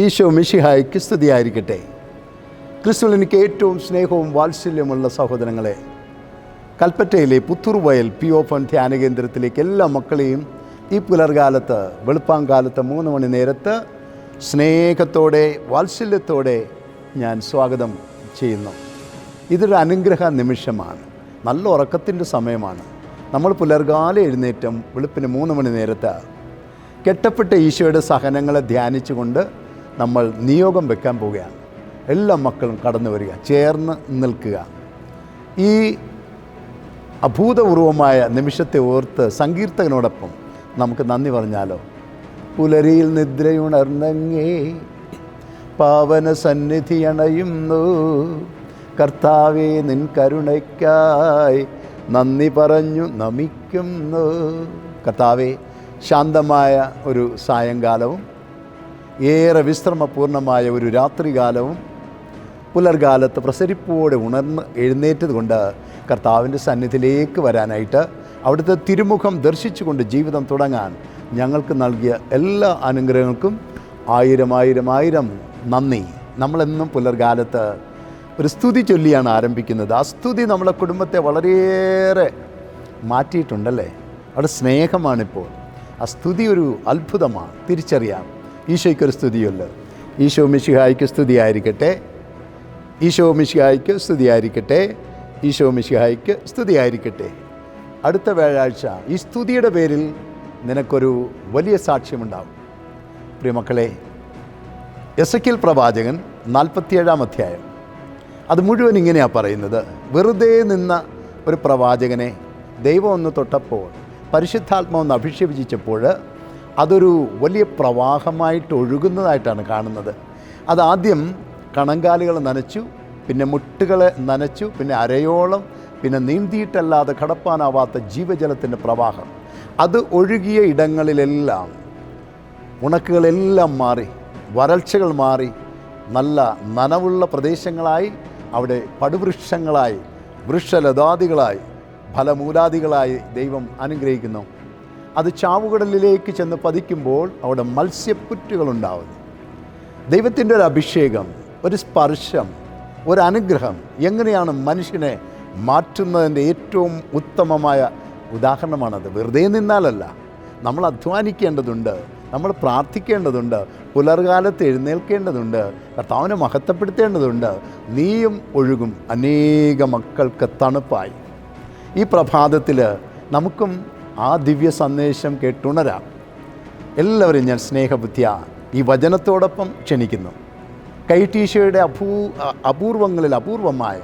ഈശോ മിഷിഹായ്ക്ക് സ്തുതിയായിരിക്കട്ടെ. ക്രിസ്തുവിൽ എനിക്ക് ഏറ്റവും സ്നേഹവും വാത്സല്യമുള്ള സഹോദരങ്ങളെ കൽപ്പറ്റയിലെ പുത്തൂർവയൽ പി ഓപ്പൺ ധ്യാന കേന്ദ്രത്തിലേക്ക് എല്ലാ മക്കളെയും ഈ പുലർകാലത്ത് വെളുപ്പാങ്കാലത്ത് മൂന്ന് മണി നേരത്ത് സ്നേഹത്തോടെ വാത്സല്യത്തോടെ ഞാൻ സ്വാഗതം ചെയ്യുന്നു. ഇതൊരു അനുഗ്രഹ നിമിഷമാണ്. നല്ല ഉറക്കത്തിന്റെ സമയമാണ്. നമ്മൾ പുലർകാല എഴുന്നേറ്റം വെളുപ്പിന് മൂന്ന് മണി നേരത്ത് കെട്ടപ്പെട്ട ഈശോയുടെ സഹനങ്ങളെ ധ്യാനിച്ചുകൊണ്ട് നമ്മൾ നിയോഗം വെക്കാൻ പോവുകയാണ്. എല്ലാ മക്കളും കടന്നു വരിക ചേർന്ന് നിൽക്കുക. ഈ അഭൂതപൂർവമായ നിമിഷത്തെ ഓർത്ത് സങ്കീർത്തകനോടൊപ്പം നമുക്ക് നന്ദി പറഞ്ഞാലോ? പുലരിയിൽ നിദ്രയുണർന്നങ്ങേ പാവന സന്നിധി അണയുന്നു. കർത്താവെ നിൻ കരുണയ്ക്കായി നന്ദി പറഞ്ഞു നമിക്കുന്നു. കർത്താവെ ശാന്തമായ ഒരു സായങ്കാലവും ഏറെ വിശ്രമപൂർണമായ ഒരു രാത്രികാലവും പുലർകാലത്ത് പ്രസരിപ്പോടെ ഉണർന്ന് എഴുന്നേറ്റത് കൊണ്ട് കർത്താവിന്റെ സന്നിധിയിലേക്ക് വരാനായിട്ട് അവിടുത്തെ തിരുമുഖം ദർശിച്ചുകൊണ്ട് ജീവിതം തുടങ്ങാൻ ഞങ്ങൾക്ക് നൽകിയ എല്ലാ അനുഗ്രഹങ്ങൾക്കും ആയിരം ആയിരം ആയിരം നന്ദി. നമ്മളെന്നും പുലർകാലത്ത് ഒരു സ്തുതി ചൊല്ലിയാണ് ആരംഭിക്കുന്നത്. ആ സ്തുതി നമ്മളെ കുടുംബത്തെ വളരെയേറെ മാറ്റിയിട്ടുണ്ടല്ലേ? അവിടെ സ്നേഹമാണിപ്പോൾ. ആ സ്തുതി ഒരു അത്ഭുതമാണ്. തിരിച്ചറിയാം. ഈശോയ്ക്കൊരു സ്തുതിയുണ്ട്. ഈശോ മിശിഹായ്ക്ക് സ്തുതിയായിരിക്കട്ടെ. ഈശോ മിശിഹായ്ക്ക് സ്തുതിയായിരിക്കട്ടെ. ഈശോ മിശിഹായ്ക്ക് സ്തുതിയായിരിക്കട്ടെ. അടുത്ത വ്യാഴാഴ്ച ഈ സ്തുതിയുടെ പേരിൽ നിനക്കൊരു വലിയ സാക്ഷ്യമുണ്ടാവും. പ്രിയമക്കളെ എസക്കിൽ പ്രവാചകൻ നാൽപ്പത്തിയേഴാം അധ്യായം. അത് മുഴുവൻ ഇങ്ങനെയാണ് പറയുന്നത്. വെറുതെ നിന്ന ഒരു പ്രവാചകനെ ദൈവം ഒന്ന് തൊട്ടപ്പോൾ പരിശുദ്ധാത്മാവൊന്ന് അഭിഷേപിച്ചപ്പോൾ അതൊരു വലിയ പ്രവാഹമായിട്ട് ഒഴുകുന്നതായിട്ടാണ് കാണുന്നത്. അതാദ്യം കണങ്കാലുകൾ നനച്ചു പിന്നെ മുട്ടുകളെ നനച്ചു പിന്നെ അരയോളം പിന്നെ നീന്തിയിട്ടല്ലാതെ കടപ്പാനാവാത്ത ജീവജലത്തിന്റെ പ്രവാഹം. അത് ഒഴുകിയ ഇടങ്ങളിലെല്ലാം ഉണക്കുകളെല്ലാം മാറി വരൾച്ചകൾ മാറി നല്ല നനവുള്ള പ്രദേശങ്ങളായി അവിടെ പടുവൃക്ഷങ്ങളായി വൃക്ഷലതാദികളായി ഫലമൂലാദികളായി ദൈവം അനുഗ്രഹിക്കുന്നു. അത് ചാവുകടലിലേക്ക് ചെന്ന് പതിക്കുമ്പോൾ അവിടെ മത്സ്യപ്പുറ്റുകളുണ്ടാവുന്നു. ദൈവത്തിന്റെ ഒരു അഭിഷേകം ഒരു സ്പർശം ഒരു അനുഗ്രഹം എങ്ങനെയാണ് മനുഷ്യനെ മാറ്റുന്നതിന്റെ ഏറ്റവും ഉത്തമമായ ഉദാഹരണമാണത്. വെറുതെ നിന്നാലല്ല. നമ്മൾ അധ്വാനിക്കേണ്ടതുണ്ട് നമ്മൾ പ്രാർത്ഥിക്കേണ്ടതുണ്ട് പുലർകാലത്ത് എഴുന്നേൽക്കേണ്ടതുണ്ട് കർത്താവിനെ മഹത്വപ്പെടുത്തേണ്ടതുണ്ട്. നീയും ഒഴുകും. അനേക മക്കൾക്ക് തണുപ്പായി. ഈ പ്രഭാതത്തിൽ നമുക്കും ആ ദിവ്യ സന്ദേശം കേട്ടുണരാം. എല്ലാവരും ഞാൻ സ്നേഹബുദ്ധിയ ഈ വചനത്തോടൊപ്പം ക്ഷണിക്കുന്നു. കൈട്ടീശയുടെ അപൂ അപൂർവങ്ങളിൽ അപൂർവമായ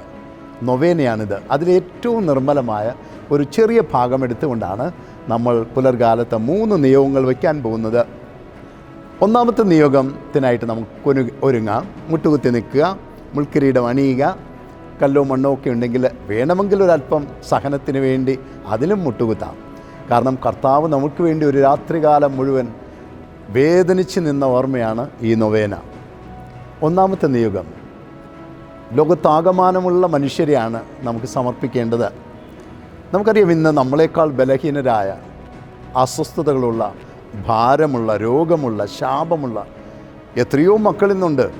നൊവേനയാണിത്. അതിലേറ്റവും നിർമ്മലമായ ഒരു ചെറിയ ഭാഗം എടുത്തുകൊണ്ടാണ് നമ്മൾ പുലർകാലത്ത് മൂന്ന് നിയോഗങ്ങൾ വയ്ക്കാൻ പോകുന്നത്. ഒന്നാമത്തെ നിയോഗത്തിനായിട്ട് നമുക്ക് ഒരുങ്ങാം. മുട്ടുകുത്തി നിൽക്കുക മുൾക്കിരീടം അണിയുക. കല്ലോ മണ്ണോ ഒക്കെ ഉണ്ടെങ്കിൽ വേണമെങ്കിൽ ഒരല്പം സഹനത്തിന് വേണ്ടി അതിലും മുട്ടുകുത്താം. കാരണം കർത്താവ് നമുക്ക് വേണ്ടി ഒരു രാത്രികാലം മുഴുവൻ വേദനിച്ച് നിന്ന ഓർമ്മയാണ് ഈ നൊവേന. ഒന്നാമത്തെ നിയോഗം. ലോകത്താകമാനമുള്ള മനുഷ്യരെയാണ് നമുക്ക് സമർപ്പിക്കേണ്ടത്. നമുക്കറിയാം ഇന്ന് നമ്മളെക്കാൾ ബലഹീനരായ അസ്വസ്ഥതകളുള്ള ഭാരമുള്ള രോഗമുള്ള ശാപമുള്ള എത്രയോ മക്കളിന്നുണ്ട്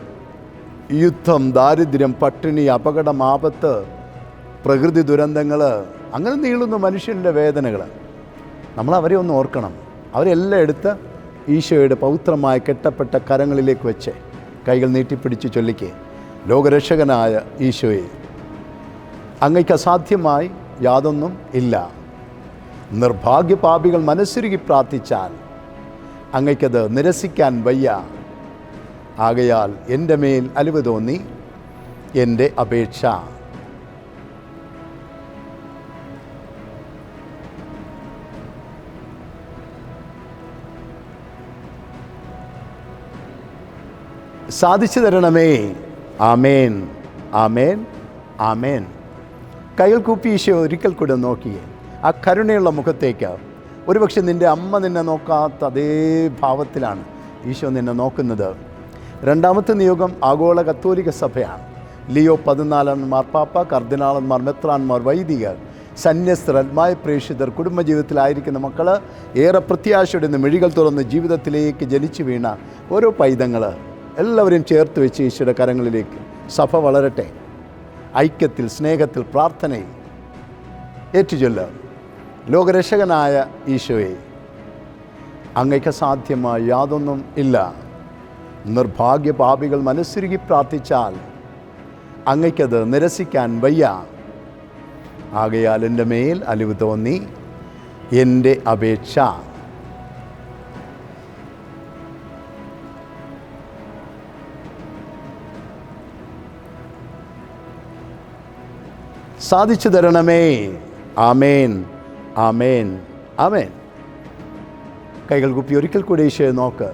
യുദ്ധം ദാരിദ്ര്യം പട്ടിണി അപകടം ആപത്ത് പ്രകൃതി ദുരന്തങ്ങൾ അങ്ങനെ നീളുന്ന മനുഷ്യന്റെ വേദനകൾ നമ്മൾ അവരെ ഒന്ന് ഓർക്കണം. അവരെല്ലാം എടുത്ത് ഈശോയുടെ പൗത്രമായ കെട്ടപ്പെട്ട കരങ്ങളിലേക്ക് വെച്ച് കൈകൾ നീട്ടിപ്പിടിച്ച് ചൊല്ലിക്കേ. ലോകരക്ഷകനായ ഈശോയെ അങ്ങയ്ക്ക് അസാധ്യമായി യാതൊന്നും ഇല്ല. നിർഭാഗ്യപാപികൾ മനസ്സുരുകി പ്രാർത്ഥിച്ചാൽ അങ്ങയ്ക്കത് നിരസിക്കാൻ വയ്യ. ആകയാൽ എന്റെ മേൽ അലിവ് തോന്നി എന്റെ അപേക്ഷ. സാധിച്ചു തരണമേ. ആമേൻ. ആമേൻ. ആമേൻ. കൈകൾ കൂപ്പി ഈശോ ഒരിക്കൽ കൂടെ നോക്കിയേ. ആ കരുണയുള്ള മുഖത്തേക്ക്. ഒരുപക്ഷെ നിന്റെ അമ്മ നിന്നെ നോക്കാത്ത അതേ ഭാവത്തിലാണ് ഈശോ നിന്നെ നോക്കുന്നത്. രണ്ടാമത്തെ നിയോഗം ആഗോള കത്തോലിക സഭയാണ്. ലിയോ പതിനാലന്മാർ പാപ്പ കർദിനാളന്മാർ മെത്രാന്മാർ വൈദികർ സന്യസ്തർ അത്മായ പ്രേക്ഷിതർ കുടുംബജീവിതത്തിലായിരിക്കുന്ന മക്കൾ ഏറെ പ്രത്യാശയുടെ മിഴികൾ തുറന്ന് ജീവിതത്തിലേക്ക് ജനിച്ചു വീണ ഓരോ പൈതങ്ങൾ എല്ലാവരെയും ചേർത്ത് വെച്ച് ഈശോയുടെ കരങ്ങളിലേക്ക് സഭ വളരട്ടെ. ഐക്യത്തിൽ സ്നേഹത്തിൽ പ്രാർത്ഥനയിൽ ഏറ്റുചൊല്ല. ലോകരക്ഷകനായ ഈശോയെ അങ്ങയ്ക്ക് സാധ്യമായ യാതൊന്നും ഇല്ല. നിർഭാഗ്യ പാപികൾ മനസ്സുരുകി പ്രാർത്ഥിച്ചാൽ അങ്ങയ്ക്കത് നിരസിക്കാൻ വയ്യ. ആകയാൽ എന്റെ മേൽ അലിവ് തോന്നി എന്റെ അപേക്ഷ സാധിച്ചു തരണമേ. ആമേൻ. ആമേൻ. ആമേൻ. കൈകൾ കുപ്പി ഒരിക്കൽ കൂടി ഈശോയെ നോക്ക്.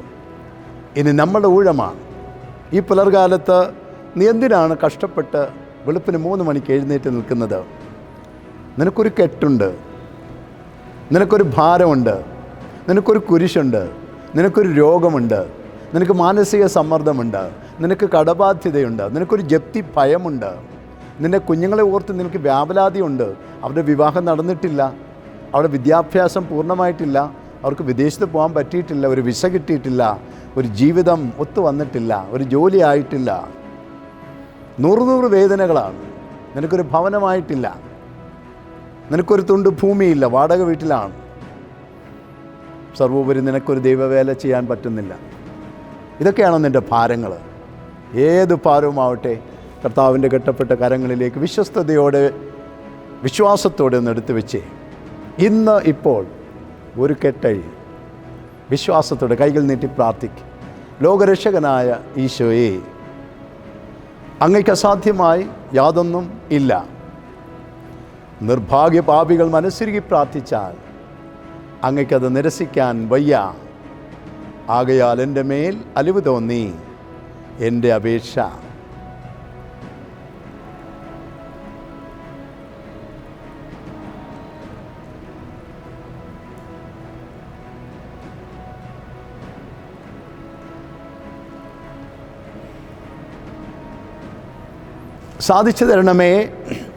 ഇനി നമ്മുടെ ഊഴമാണ്. ഈ പുലർകാലത്ത് നീ എന്തിനാണ് കഷ്ടപ്പെട്ട് വെളുപ്പിന് മൂന്ന് മണിക്ക് എഴുന്നേറ്റ് നിൽക്കുന്നത്? നിനക്കൊരു കെട്ടുണ്ട്. നിനക്കൊരു ഭാരമുണ്ട്. നിനക്കൊരു കുരിശുണ്ട്. നിനക്കൊരു രോഗമുണ്ട്. നിനക്ക് മാനസിക സമ്മർദ്ദമുണ്ട്. നിനക്ക് കടബാധ്യതയുണ്ട്. നിനക്കൊരു ജപ്തി ഭയമുണ്ട്. നിന്റെ കുഞ്ഞുങ്ങളെ ഓർത്ത് നിനക്ക് വ്യാപലാതിയുണ്ട്. അവരുടെ വിവാഹം നടന്നിട്ടില്ല. അവരുടെ വിദ്യാഭ്യാസം പൂർണമായിട്ടില്ല. അവർക്ക് വിദേശത്ത് പോകാൻ പറ്റിയിട്ടില്ല. ഒരു വിസ കിട്ടിയിട്ടില്ല. ഒരു ജീവിതം ഒത്തു വന്നിട്ടില്ല. ഒരു ജോലി ആയിട്ടില്ല. നൂറ് നൂറ് വേദനകളാണ്. നിനക്കൊരു ഭവനമായിട്ടില്ല. നിനക്കൊരു തുണ്ട് ഭൂമിയില്ല. വാടക വീട്ടിലാണ്. സർവോപരി നിനക്കൊരു ദൈവവേല ചെയ്യാൻ പറ്റുന്നില്ല. ഇതൊക്കെയാണോ നിന്റെ ഭാരങ്ങൾ ഏത് ഭാരവുമാവട്ടെ? കർത്താവിന്റെ കെട്ടപ്പെട്ട കരങ്ങളിലേക്ക് വിശ്വസ്തയോടെ വിശ്വാസത്തോടെ ഒന്ന് എടുത്തു വെച്ചേ. ഇന്ന് ഇപ്പോൾ ഒരു കെട്ടഴി വിശ്വാസത്തോടെ കൈകൾ നീട്ടി പ്രാർത്ഥിക്കും. ലോകരക്ഷകനായ ഈശോയെ അങ്ങയ്ക്ക് അസാധ്യമായി യാതൊന്നും ഇല്ല. നിർഭാഗ്യ പാപികൾ മനസ്സിരുകി പ്രാർത്ഥിച്ചാൽ അങ്ങയ്ക്കത് നിരസിക്കാൻ വയ്യ. ആകയാൽ എന്റെ മേൽ അലിവ് തോന്നി എന്റെ അപേക്ഷ സാധിച്ചു തരണമേ.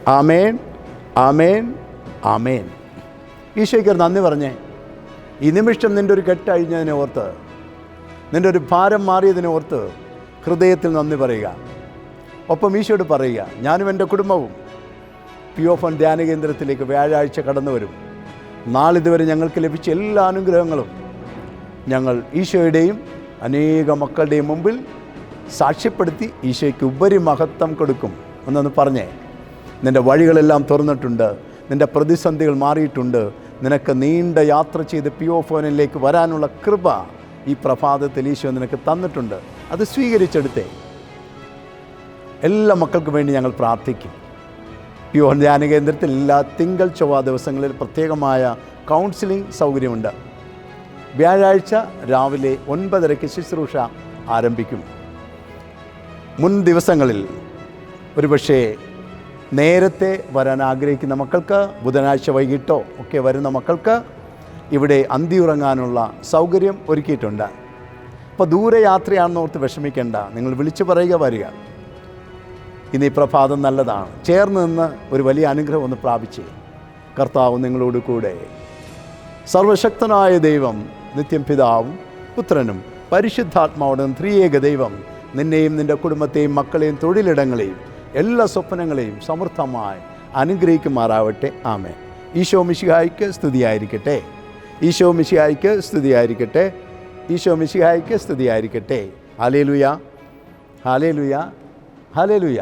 ആമേൻ. ആമേൻ. ആമേൻ. ഈശോയ്ക്ക് ഒരു നന്ദി പറഞ്ഞേ. ഈ നിമിഷം നിന്റെ ഒരു കെട്ടഴിഞ്ഞതിനെ ഓർത്ത് നിന്റെ ഒരു ഭാരം മാറിയതിനെ ഓർത്ത് ഹൃദയത്തിൽ നന്ദി പറയുക. ഒപ്പം ഈശോയോട് പറയുക ഞാനും എന്റെ കുടുംബവും പി ഒ ഫൺ ധ്യാന കേന്ദ്രത്തിലേക്ക് വ്യാഴാഴ്ച കടന്നു വരും. നാളിതുവരെ ഞങ്ങൾക്ക് ലഭിച്ച എല്ലാ അനുഗ്രഹങ്ങളും ഞങ്ങൾ ഈശോയുടെയും അനേക മക്കളുടെയും മുമ്പിൽ സാക്ഷ്യപ്പെടുത്തി ഈശോയ്ക്ക് ഉപരി മഹത്വം കൊടുക്കും. എന്നൊന്ന് പറഞ്ഞേ. നിന്റെ വഴികളെല്ലാം തുറന്നിട്ടുണ്ട്. നിന്റെ പ്രതിസന്ധികൾ മാറിയിട്ടുണ്ട്. നിനക്ക് നീണ്ട യാത്ര ചെയ്ത് പി ഒ ഫോനിലേക്ക് വരാനുള്ള കൃപ ഈ പ്രഭാതത്തിൽ ഈശോ നിനക്ക് തന്നിട്ടുണ്ട്. അത് സ്വീകരിച്ചെടുത്തേ. എല്ലാ മക്കൾക്കും വേണ്ടി ഞങ്ങൾ പ്രാർത്ഥിക്കും. പി ഒ ധ്യാന കേന്ദ്രത്തിൽ എല്ലാ തിങ്കൾ ചൊവ്വ ദിവസങ്ങളിൽ പ്രത്യേകമായ കൗൺസിലിംഗ് സൗകര്യമുണ്ട്. വ്യാഴാഴ്ച രാവിലെ ഒൻപതരയ്ക്ക് ശുശ്രൂഷ ആരംഭിക്കും. മുൻ ദിവസങ്ങളിൽ ഒരുപക്ഷേ നേരത്തെ വരാൻ ആഗ്രഹിക്കുന്ന മക്കൾക്ക് ബുധനാഴ്ച വൈകിട്ടോ ഒക്കെ വരുന്ന മക്കൾക്ക് ഇവിടെ അന്തിയുറങ്ങാനുള്ള സൗകര്യം ഒരുക്കിയിട്ടുണ്ട്. അപ്പോൾ ദൂരെ യാത്രയാണെന്ന് ഓർത്ത് വിഷമിക്കേണ്ട നിങ്ങൾ വിളിച്ചു പറയുക വരിക. ഇന്ന് ഈ പ്രഭാതം നല്ലതാണ്. ചേർന്ന് നിന്ന് ഒരു വലിയ അനുഗ്രഹം ഒന്ന് പ്രാപിച്ച്. കർത്താവ് നിങ്ങളോട് കൂടെ. സർവശക്തനായ ദൈവം നിത്യം പിതാവും പുത്രനും പരിശുദ്ധാത്മാവോടും ത്രിയേക ദൈവം നിന്നെയും നിന്റെ കുടുംബത്തെയും മക്കളെയും തൊഴിലിടങ്ങളെയും എല്ലാ സ്വപ്നങ്ങളെയും സമൃദ്ധമായി അനുഗ്രഹിക്കുമാറാവട്ടെ. ആമേ ഈശോ മിശിഹായിക്ക് സ്തുതിയായിരിക്കട്ടെ. ഈശോ മിശിഹായിക്ക് സ്തുതിയായിരിക്കട്ടെ. ഈശോ മിശിഹായിക്ക് സ്തുതിയായിരിക്കട്ടെ. Hallelujah hallelujah hallelujah